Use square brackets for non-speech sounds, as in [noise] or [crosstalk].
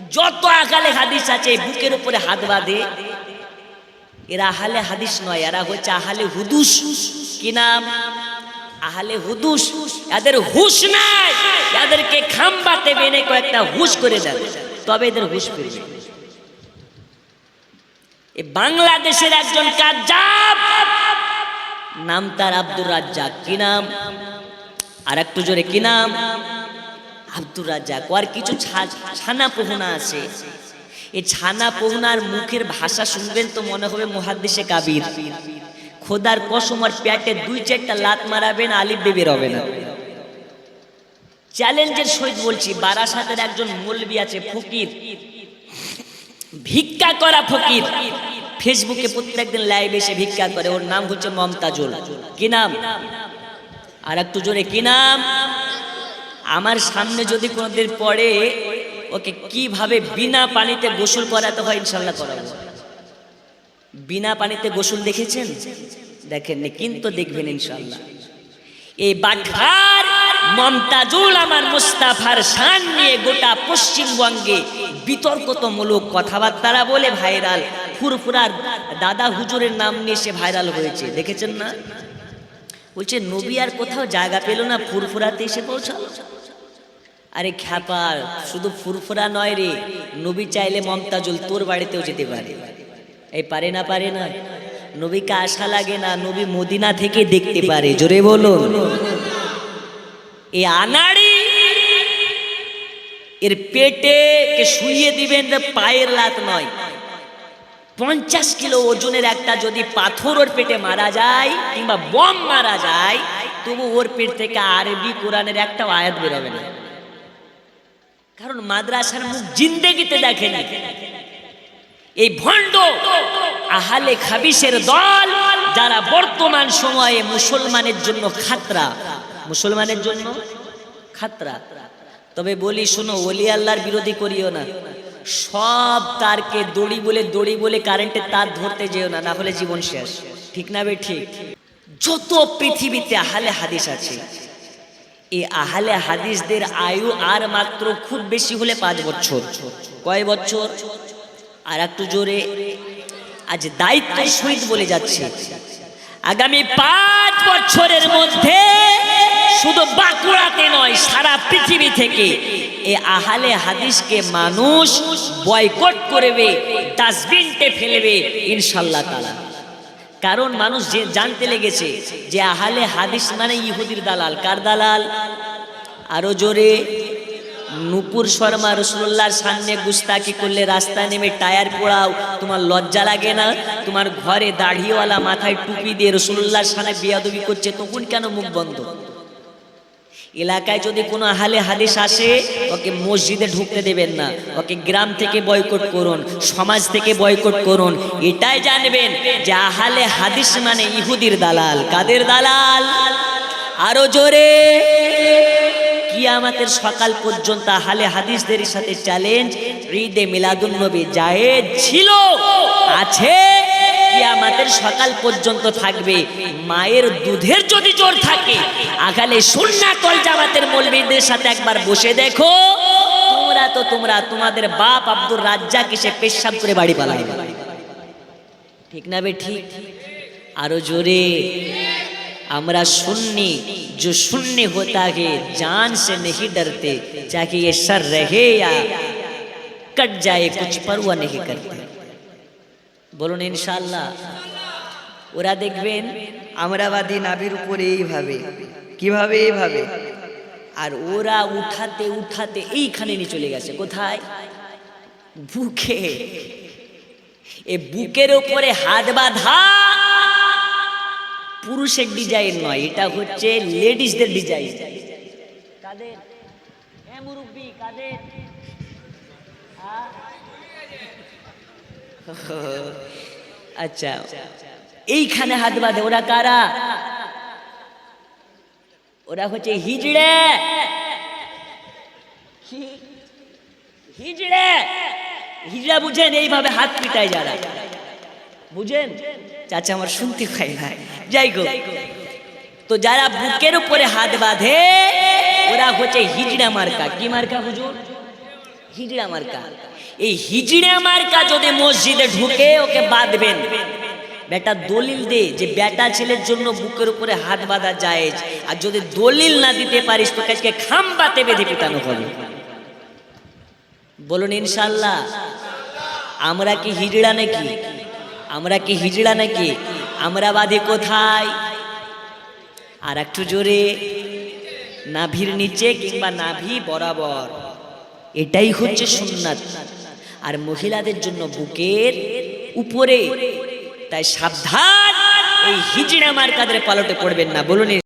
যত আকালে হাদিস আছে বুকের উপরে হাত বাঁধে। এরা আহালে হাদিস নয়, এরা হচ্ছে আহালে হুদুস। কি নাম? আহালে হুদুস। এদের হুশ নাই। এদেরকে খাম্বাতে বেনে কয়েকটা হুশ করে দেন। তবে এদের হুশ ফিরবে। এ বাংলাদেশের একজন কাজাব নাম তার আব্দুর রাজ্জাক। কি নাম? আর একটু জোরে, কি নাম? আব্দুর রাজ্জাক আর কিছু ছানা পোহনা আছে। এই ছানা পোহনার মুখের ভাষা শুনবেন তো মনে হবে মহাদ্দেশে কাবির। খোদার কসম আর প্যাটে দুই চারটা লাত মারাবেন, আলিফ বেবের হবে না। চ্যালেঞ্জের সহিত বলছি, বারাসাতের একজন মৌলবি আছে ফকির। ভিক্ষা করা ফকির। ফেসবুকে প্রত্যেকদিন লাইভ এসে ভিক্ষা করে, ওর নাম হচ্ছে মমতাজুল। কি নাম? আর একটু জোরে, কি নাম? আমার সামনে যদি কোনোদিন পড়ে, ওকে কীভাবে বিনা পানিতে গোসল করাতে হয় ইনশাল্লাহ করাবো। বিনা পানিতে গোসল দেখেছেন? দেখেননি কিন্তু দেখবেন ইনশাল্লাহ এই বাঘার মমতাজুল, আমার মুস্তাফার শান নিয়ে গোটা পশ্চিমবঙ্গে বিতর্কতমূলক কথাবার্তারা বলে ভাইরাল। ফুরফুরার দাদা হুজুরের নাম নিয়ে সে ভাইরাল হয়েছে, দেখেছেন না? বলছে, নবী আর কোথাও জায়গা পেল না, ফুরফুরাতে এসে পৌঁছালো। আরে খ্যাপার শুধু ফুরফুরা নয় রে, নবী চাইলে মমতাজুল তোর বাড়িতেও যেতে পারে। এই পারে না পারে না। নবীকে আশা লাগে না, নবী মদিনা থেকে দেখতে পারে। জোরে বলো এই আনাড়ি, এর পেটে শুইয়ে দিবেন পায়ের লাত নয়। পঞ্চাশ কিলো ওজনের একটা যদি পাথর ওর পেটে মারা যায় কিংবা বম মারা যায়, তবু ওর পেট থেকে আরবি কোরআনের একটা আয়াত বেরোবে না। কারণ মাদ্রাসার মুখ জিন্দেগিতে দেখে না এই ভণ্ড আহালে খাবিসের দল যারা বর্তমান সময়ে মুসলমানের জন্য খাতরা। মুসলমানের জন্য খাতরা। তবে বলি, শোনো, ওলি আল্লাহর বিরোধী করিও না। সব তারকে দড়ি বলে দড়ি বলে কারেন্টের তার ধরতে যেও না না হলে জীবন শেষ। ঠিক না বে, ঠিক? যত পৃথিবীতে আহালে হাদিস আছে এই আহালে হাদিসদের আয়ু আর মাত্র খুব বেশি হলে পাঁচ বছর। কয় বছর? আর একটু জোরে, আজ দায়িত্ব সহিত বলে যাচ্ছে। আগামী পাঁচ বছরের মধ্যে নয় সারা পৃথিবী থেকে এ আহালে হাদিসকে মানুষ বয়কট করবে ডাস্টবিনতে ফেলবে ইনশাল্লাহ তালা কারণ মানুষ যে জানতে লেগেছে যে আহালে হাদিস মানে ইহুদির দালাল। কার দালাল? আরও জোরে। নুপুর শর্মা রসুল্লাহর সামনে গুস্তাকি করলে রাস্তায় নেমে টায়ার পোড়াও, তোমার লজ্জা লাগে না? তোমার ঘরে দাড়িওয়ালা মাথায় টুপি দিয়ে রসুল্লাহর সামনে বিয়াদবি করছে, তখন কেন মুখ বন্ধ? এলাকায় যদি কোনো আহালে হাদিস আসে, ওকে মসজিদে ঢুকতে দেবেন না। ওকে গ্রাম থেকে বয়কট করুন, সমাজ থেকে বয়কট করুন। এটাই জানবেন যে আহালে হাদিস মানে ইহুদির দালাল। কাদের দালাল? আরও জোরে। কিয়ামাতের সকাল পর্যন্ত আহালে হাদিসদের সাথে চ্যালেঞ্জ ঈদে মিলাদুন নবী জায়েজ ছিল, আছে। কিয়ামাতের সকাল পর্যন্ত থাকবে মায়ের দুধের যদি জোর থাকে আগালে সুন্না কল জামাতের মৌলবীদের সাথে একবার বসে দেখো তোমরা তো তোমরা তোমাদের বাপ আব্দুর রাজ্জাক এসে পেশাব করে বাড়ি পালায় ঠিক না বে ঠিক আরো জোরে আমরা सुन्नी जो शून्य होता है जान से नहीं डरते चाहे ये सर रहे या कट जाए कुछ परवा नहीं करते বলুন ইনশাল্লাহ ওরা দেখবেন আমরাবাদী নাভির উপরে এইভাবে। কীভাবে এইভাবে? আর ওরা উঠাতে উঠাতে এইখানে নিয়ে চলে গেছে। কোথায়? বুকে। এ বুকের উপরে হাত বাঁধা পুরুষের ডিজাইন নয় এটা হচ্ছে লেডিসদের ডিজাইন। কাদের? কাদের? [laughs] আচ্ছা এইখানে হাত বাঁধে, ওরা কারা? ওরা হচ্ছে হিজড়ে। হিজড়ে। হিজড়া বুঝেন এইভাবে হাত পিটায় যারা। বুঝেন? চাচা আমার শুনতে পাই না। যাই গো। তো যারা বুকের উপরে হাত বাঁধে, ওরা হচ্ছে হিজড়া মার্কা। কি মার্কা হুজুর? হিজড়া মার্কা এই হিজড়া মার্কা যদি মসজিদে ঢুকে ওকে বাঁধবেন। বেটা দলিল দে যে বেটা ছেলের জন্য বুকের উপরে হাত বাঁধা যায়। আর যদি দলিল না দিতে পারিস তো আজকে খাম্বাতে বেঁধে পিটানো হবে। বলুন ইনশাল্লাহ আমরা কি হিজড়া নাকি? আমরা কি হিজড়া নাকি? আমরা বাঁধি কোথায়? আর একটু জোরে, নাভির নিচে কিংবা নাভি বরাবর। এটাই হচ্ছে সুন্নাত। আর মহিলাদের জন্য বুকের উপরে। তাই সাবধান এই হিজড়া মার্কাদের পালটে পড়বেন না। বলুন